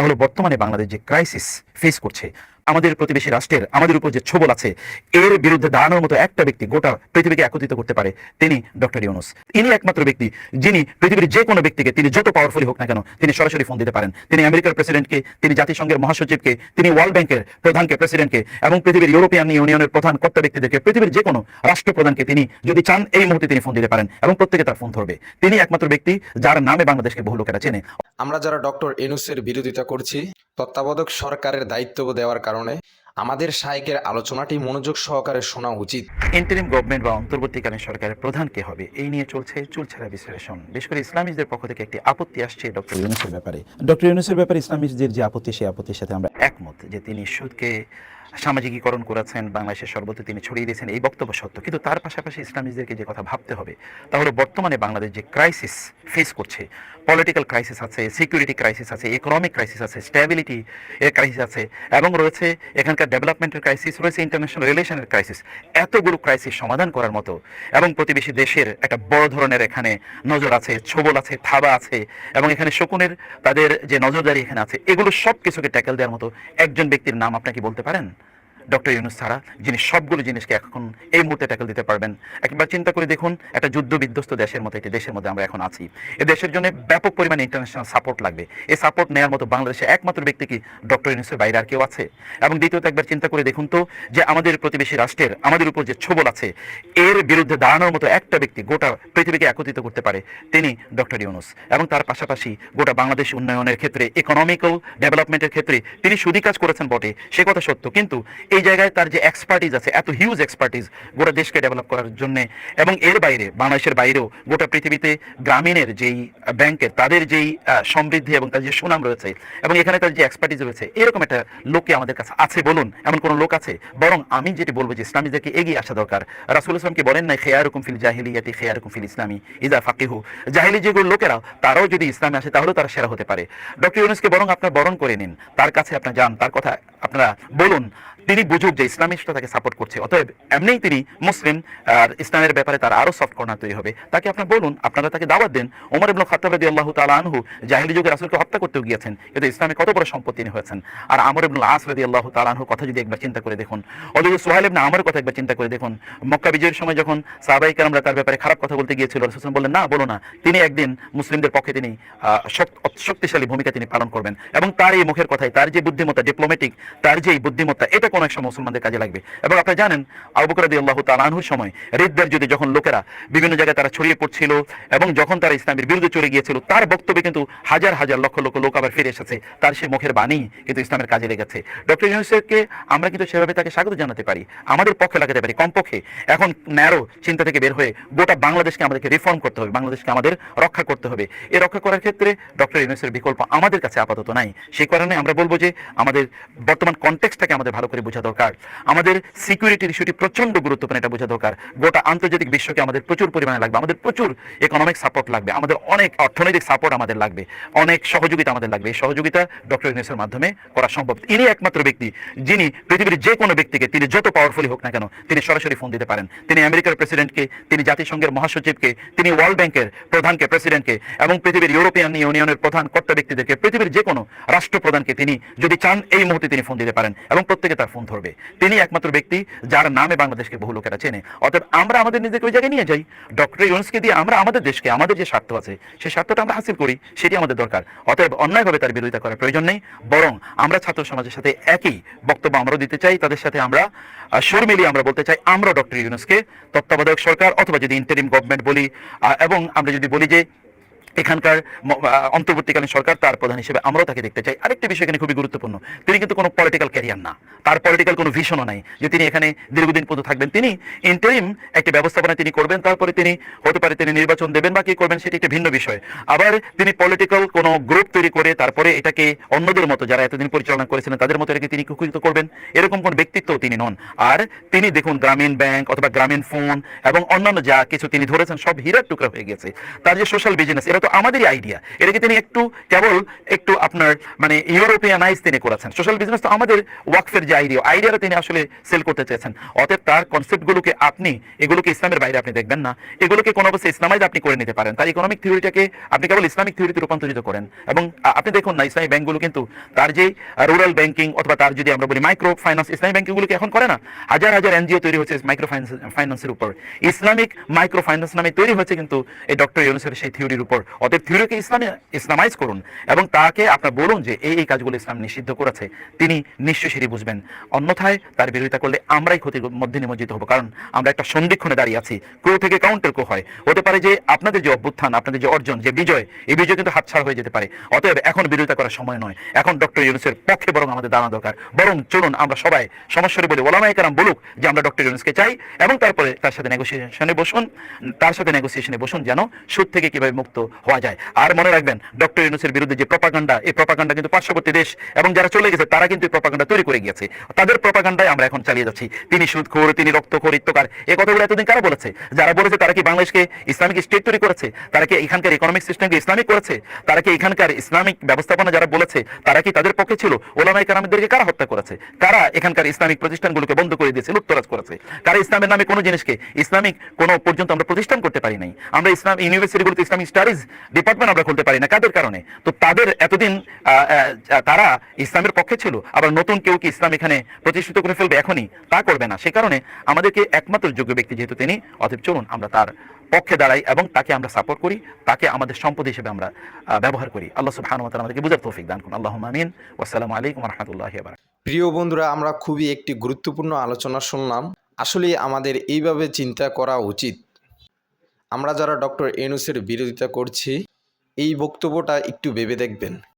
তাহলে বর্তমানে বাংলাদেশ যে ক্রাইসিস ফেস করছে আমাদের প্রতিবেশী রাষ্ট্রের, আমাদের উপর যে ছোবল আছে, এর বিরুদ্ধে দাঁড়ানোর মতো একটা ব্যক্তি গোটা পৃথিবীকে একত্রিত করতে পারে তিনি ডক্টর ইউনুস। ইনি একমাত্র ব্যক্তি যিনি পৃথিবীর যে কোনো ব্যক্তিকে, তিনি যত পাওয়ারফুলি হোক না কেন, তিনি সরাসরি ফোন দিতে পারেন। তিনি আমেরিকার প্রেসিডেন্টকে তিনি জাতিসংঘের মহাসচিবকে, তিনি ওয়ার্ল্ড ব্যাংকের প্রধানকে প্রেসিডেন্টকে এবং পৃথিবীর ইউরোপিয়ান ইউনিয়নের প্রধান কর্তা ব্যক্তিদেরকে, পৃথিবীর যে কোনো রাষ্ট্রপ্রধানকে তিনি যদি চান, এই মুহূর্তে তিনি ফোন দিতে পারেন এবং প্রত্যেকে তার ফোন ধরবে। তিনি একমাত্র ব্যক্তি যার নামে বাংলাদেশকে বহু লোকেরা চেনে। আমরা যারা ডক্টর এনুসের বিরোধিতা করছি তত্ত্বাবধায়ক সরকারের দায়িত্ব দেওয়ার কারণে আমাদের শায়কের আলোচনাটি মনোযোগ সহকারে শোনা উচিত। ইন্টারিম গভর্নমেন্ট বা অন্তর্বর্তীকালীন সরকারের প্রধান কে হবে? এই নিয়ে চলছে চুলছেরা বিশ্লেষণ। বিশেষ করে ইসলামীদের পক্ষ থেকে একটি আপত্তি আসছে ডক্টর ইউনুসের ব্যাপারে। ডক্টর ইউনুসের ব্যাপারে ইসলামীদের যে আপত্তি সেই আপত্তির সাথে আমরা একমত যে তিনি সুদকে সামাজিকীকরণ করেছেন, বাংলাদেশের সর্বত্র তিনি ছড়িয়ে দিয়েছেন এই বক্তব্য সত্য। কিন্তু তার পাশাপাশি ইসলামিকদেরকে যে কথা ভাবতে হবে তাহলে বর্তমানে বাংলাদেশ যে ক্রাইসিস ফেস করছে পলিটিক্যাল ক্রাইসিস আছে সিকিউরিটি ক্রাইসিস আছে ইকোনমিক ক্রাইসিস আছে স্ট্যাবিলিটি এর ক্রাইসিস আছে, এবং রয়েছে এখানকার ডেভেলপমেন্টের ক্রাইসিস রয়েছে ইন্টারন্যাশনাল রিলেশনের ক্রাইসিস এতগুলো ক্রাইসিস সমাধান করার মতো, এবং প্রতিবেশী দেশের একটা বড় ধরনের এখানে নজর আছে, ছোবল আছে থাবা আছে, এবং এখানে শকুনের তাদের যে নজরদারি এখানে আছে, এগুলো সব কিছুকে ট্যাকেল দেওয়ার মতো একজন ব্যক্তির নাম আপনি কি বলতে পারেন? ডক্টর ইউনুস ছাড়া, যিনি সবগুলো জিনিসকে এখন এই মুহূর্তে ট্যাকেল দিতে পারবেন। একবার চিন্তা করে দেখুন, একটা যুদ্ধ বিধ্বস্ত দেশের মতো, একটি দেশের মধ্যে আমরা এখন আছি। এই দেশের জন্য ব্যাপক পরিমাণে ইন্টারন্যাশনাল সাপোর্ট লাগবে। এই সাপোর্ট নেওয়ার মতো বাংলাদেশে একমাত্র ব্যক্তি কি ডক্টর ইউনুসের বাইরে আর কেউ আছে? এবং দ্বিতীয়ত একবার চিন্তা করে দেখুন তো, যে আমাদের প্রতিবেশী রাষ্ট্রের, আমাদের উপর যে ছোবল আছে, এর বিরুদ্ধে দাঁড়ানোর মতো একটা ব্যক্তি গোটা পৃথিবীকে একত্রিত করতে পারে, তিনি ডক্টর ইউনুস। এবং তার পাশাপাশি গোটা বাংলাদেশ উন্নয়নের ক্ষেত্রে ইকোনমিক্যাল ডেভেলপমেন্টের ক্ষেত্রে, তিনি সুদী কাজ করেছেন বটে, সে কথা সত্য। কিন্তু এই জায়গায় তার যে এক্সপার্টিজ আছে, এত হিউজ এক্সপার্টিজ গোটা দেশকে ডেভেলপ করার জন্য। এবং এর বাইরে, বাংলাদেশের বাইরেও গোটা পৃথিবীতে গ্রামীণের যেই ব্যাংকের তাদের যেই সমৃদ্ধি এবং তার যে সুনাম রয়েছে এবং এখানে তার যে এক্সপার্টিজ রয়েছে, এরকম একটা লোককে আমাদের কাছে আছে বলুন, এমন কোনো লোক আছে? বরং আমি যেটি বলব যে ইসলামীদেরকে এগিয়ে আসা দরকার। রাসুল ইসলামকে বলেন না খেয়ারুকুম ফিল জাহিলিয়াতি, খেয়ারুকুম ফিল ইসলামী ইজা ফাকিহু জাহিলি যেগুলো লোকেরা, তারাও যদি ইসলামে আসে তাহলেও তারা সেরা হতে পারে। ডক্টর ইউনুসকে বরং আপনার বরণ করে নিন। তার কাছে আপনার যান, তার কথা আপনারা বলুন, তিনি বুঝুক যে ইসলামিস্টরা তাকে সাপোর্ট করছে। অতএব এমনিই তিনি মুসলিম, আর ইসলামের ব্যাপারে তার আরও সফট কর্নার তৈরি হবে। তাকে আপনার বলুন, আপনারা তাকে দাওয়াত দেন। ওমর ইবনুল খাত্তাব রাদিয়াল্লাহু তাআলা আনহু জাহিলি যুগে রাসূলকে হত্যা করতেও গিয়েছেন। কিন্তু ইসলামে কত বড় সম্পদ তিনি হয়েছেন। আর আমর ইবনুল আস রাদিয়াল্লাহু তাআলা আনহুর কথা যদি একবার চিন্তা করে দেখুন অথচ সোহাইল ইবনে আমরের কথা একবার চিন্তা করে দেখুন, মক্কা বিজয়ের সময় যখন সাহাবাই কারামরা তার ব্যাপারে খারাপ কথা বলতে গিয়েছিল, রাসূল বললেন, না, বলো না, তিনি একদিন মুসলিমদের পক্ষে তিনি শক্তিশালী ভূমিকা তিনি পালন করবেন। এবং তার এই মুখের কথাই তার যে বুদ্ধিমত্তা ডিপ্লোম্যাটিক তার যে বুদ্ধিমত্তা, এটা কোনো এক সময় মুসলমানদের কাজে লাগবে। এবং আপনারা জানেন, আবু বকর রাদিয়াল্লাহু তাআলা সময় রিদ্দার যদি যখন লোকেরা বিভিন্ন জায়গায় তারা ছড়িয়ে পড়ছিল এবং যখন তারা ইসলামের বিরুদ্ধে চলে গিয়েছিল, তার বক্তব্যে কিন্তু হাজার হাজার লক্ষ লক্ষ লোক আবার ফিরে এসেছে। তার সেই মুখের বাণী কিন্তু ইসলামের কাজে লেগেছে। ডক্টর ইউনুসকে আমরা কিন্তু সেভাবে তাকে স্বাগত জানাতে পারি। আমাদের পক্ষে লাগাতে পারি। কমপক্ষে এখন ন্যারো চিন্তা থেকে বের হয়ে গোটা বাংলাদেশকে আমাদেরকে রিফর্ম করতে হবে, বাংলাদেশকে আমাদের রক্ষা করতে হবে। এই রক্ষা করার ক্ষেত্রে ডক্টর ইউনুসের বিকল্প আমাদের কাছে আপাতত নাই। সেই কারণে আমরা বলব যে আমাদের বর্তমান কনটেক্সটটাকে আমাদের ভালো করে বোঝা দরকার। আমাদের সিকিউরিটির ইস্যুটি প্রচণ্ড গুরুত্বপূর্ণ এটা বোঝা দরকার। গোটা আন্তর্জাতিক বিশ্বকে আমাদের প্রচুর পরিমাণে লাগবে, আমাদের প্রচুর ইকোনমিক সাপোর্ট লাগবে, আমাদের অনেক অর্থনৈতিক সাপোর্ট আমাদের লাগবে, অনেক সহযোগিতা আমাদের লাগবে। এই সহযোগিতা ডক্টর ইউনুসের মাধ্যমে করা সম্ভব। ইনি একমাত্র ব্যক্তি যিনি পৃথিবীর যে কোনো ব্যক্তিকে, তিনি যত পাওয়ারফুলি হোক না কেন, তিনি সরাসরি ফোন দিতে পারেন। তিনি আমেরিকার প্রেসিডেন্টকে তিনি জাতিসংঘের মহাসচিবকে, তিনি ওয়ার্ল্ড ব্যাংকের প্রধানকে প্রেসিডেন্টকে এবং পৃথিবীর ইউরোপিয়ান ইউনিয়নের প্রধান কর্তা ব্যক্তিদেরকে, পৃথিবীর যে কোনো রাষ্ট্রপ্রধানকে তিনি যদি চান, এই মুহূর্তে তিনি ফোন দিতে পারেন এবং প্রত্যেকে তার ফোন ধরবে। তিনি একমাত্র ব্যক্তি যার নামে বাংলাদেশকে বহু লোকেরা চেনে। অতএব আমরা আমাদের নিজেকে ওই জায়গায় নিয়ে যাই। ডক্টর ইউনুসকে দিয়ে আমরা আমাদের দেশকে, আমাদের যে স্বার্থ আছে সেই স্বার্থটা আমরা হাসিল করি, সেটি আমাদের দরকার। অতএব অন্যায়ভাবে তার বিরোধিতা করার প্রয়োজন নেই, বরং আমরা ছাত্র সমাজের সাথে একই বক্তব্য আমরাও দিতে চাই। তাদের সাথে আমরা সুর মিলিয়ে আমরা বলতে চাই, আমরা ডক্টর ইউনুসকে তত্ত্বাবধায়ক সরকার, অথবা যদি ইন্টারিম গভর্নমেন্ট বলি এবং আমরা যদি বলি যে এখানকার অন্তর্বর্তীকালীন সরকার তার প্রধান হিসেবে আমরাও তাকে দেখতে চাই। আরেকটি বিষয় এখানে খুবই গুরুত্বপূর্ণ। তিনি কিন্তু কোনো পলিটিক্যাল ক্যারিয়ার না। তার পলিটিক্যাল কোনো ভিশনও নাই যে তিনি এখানে দীর্ঘদিন পর্যন্ত থাকবেন। তিনি ইন্টারিম একটি ব্যবস্থাপনা তিনি করবেন, তারপরে তিনি হতে পারে তিনি নির্বাচন দেবেন বা কি করবেন সেটি একটি ভিন্ন বিষয়। আবার তিনি পলিটিক্যাল কোনো গ্রুপ তৈরি করে তারপরে এটাকে অন্যদের মতো যারা এতদিন পরিচালনা করেছিলেন তাদের মতো এটাকে তিনি কুকুরিত করবেন। এরকম কোন ব্যক্তিত্ব তিনি নন। আর তিনি দেখুন গ্রামীণ ব্যাংক অথবা গ্রামীণ ফোন এবং অন্যান্য যা কিছু তিনি ধরেছেন সব হীরার টুকরা হয়ে গেছে। তার যে সোশ্যাল বিজনেস এরা তো আমাদেরই আইডিয়া এটাকে তিনি একটু কেবল একটু আপনার মানে ইউরোপিয়ানাইজ তিনি করেছেন। সোশ্যাল বিজনেস তো আমাদের ওয়াকফের যে আইডিয়া আইডিয়াটা তিনি আসলে সেল করতে চেয়েছেন। অতএব তার কনসেপ্টগুলোকে আপনি, এগুলোকে ইসলামের বাইরে আপনি দেখবেন না। এগুলোকে কোনো অবশ্যই ইসলামাইজ আপনি করে নিতে পারেন। তার ইকোনমিক থিওরিটাকে আপনি কেবল ইসলামিক থিওরিতে রূপান্তরিত করেন। এবং আপনি দেখুন না, ইসলামী ব্যাংকগুলো কিন্তু তার যে রুরাল ব্যাংকিং অথবা তার যদি আমরা বলি মাইক্রো ফাইন্যান্স ইসলামী ব্যাংকিংগুলোকে এখন করে না। হাজার হাজার এনজিও তৈরি হচ্ছে মাইক্রো ফাইন্যান্সের উপর। ইসলামিক মাইক্রো ফাইন্যান্স নামে তৈরি হয়েছে কিন্তু এই ডক্টর ইউনুসের সেই থিওরির উপর। অতএব থিওরিকে ইসলামে, ইসলামাইজ করুন এবং তাকে আপনার বলুন যে এই এই কাজগুলো ইসলাম নিষিদ্ধ করেছে। তিনি নিশ্চয়ই সেটি বুঝবেন। অন্যথায় তার বিরোধিতা করলে আমরাই ক্ষতির মধ্যে নিমজ্জিত হব। কারণ আমরা একটা সন্ধিক্ষণে দাঁড়িয়ে আছি। ক্রো থেকে কাউন্টার ক্রো হয়? হতে পারে যে আপনাদের যে অভ্যুত্থান, আপনাদের যে অর্জন, যে বিজয়, এই বিজয় কিন্তু হাতছাড়া হয়ে যেতে পারে। অতএব এখন বিরোধিতা করার সময় নয়। এখন ডক্টর ইউনুসের পক্ষে বরং আমাদের দাঁড়ানো দরকার। বরং চলুন আমরা সবাই সমস্যারে বলি ওলামাই কারাম বলুক যে আমরা ডক্টর ইউনুসকে চাই এবং তারপরে তার সাথে নেগোসিয়েশনে বসুন। তার সাথে নেগোসিয়েশনে বসুন যেন সুদ থেকে কীভাবে মুক্ত হওয়া যায়। আর মনে রাখবেন, ডক্টর ইউনুসের বিরুদ্ধে যে প্রপাগান্ডা, এই প্রপাগান্ডা কিন্তু পার্শ্ববর্তী দেশ এবং যারা চলে গেছে, তারা কিন্তু এই প্রপাগান্ডা তৈরি করে গিয়েছে। তাদের প্রপাগান্ডায় আমরা এখন চালিয়ে যাচ্ছি। তিনি সুদখোর, তিনি রক্তখোর ইত্যকার এই কথাগুলো এতদিন কারা বলেছে? যারা বলেছে তারা কি বাংলাদেশকে ইসলামিক স্টেট তৈরি করেছে? তারা কি এখানকার ইকোনমিক সিস্টেমকে ইসলামিক করেছে? তারা কি এখানকার ইসলামিক ব্যবস্থাপনা যারা বলেছে, তারা কি তাদের পক্ষে ছিল? ওলামাই কারামদেরকে কারা হত্যা করেছে? কারা এখানকার ইসলামিক প্রতিষ্ঠানগুলোকে বন্ধ করে দিয়েছে লুপ্তরাজ করেছে? কারা ইসলামের নামে কোনো জিনিসকে, ইসলামিক কোনো পর্যন্ত আমরা প্রতিষ্ঠান করতে পারি নাই। আমরা ইসলাম, ইউনিভার্সিটিগুলোতে ইসলামিক স্টাডিজ ডিপার্টমেন্ট আমরা খুলতে পারি না। কাদের কারণে? তো তাদের এতদিন তারা ইসলামের পক্ষে ছিল, আবার নতুন কেউ কি ইসলাম এখানে প্রতিষ্ঠিত করে ফেলবে এখনই? তা করবে না। সে কারণে আমাদেরকে একমাত্র যোগ্য ব্যক্তি যেহেতু তিনি, অতএব চলুন আমরা তার পক্ষে দাঁড়াই এবং তাকে আমরা সাপোর্ট করি, তাকে আমাদের সম্পদ হিসেবে আমরা ব্যবহার করি। আল্লাহ সুবহানাহু ওয়া আমাদেরকে বুঝার তৌফিক দান করুন। আল্লাহুম্মা আমিন। ওয়াসসালামু আলাইকুম রাহমাতুল্লাহি প্রিয় বন্ধুরা, আমরা খুবই একটি গুরুত্বপূর্ণ আলোচনা শুনলাম। আসলে আমাদের এইভাবে চিন্তা করা উচিত আমরা যারা ডক্টর এনুসের বিরোধিতা করছি এই বক্তব্যটা একটু ভেবে দেখবেন।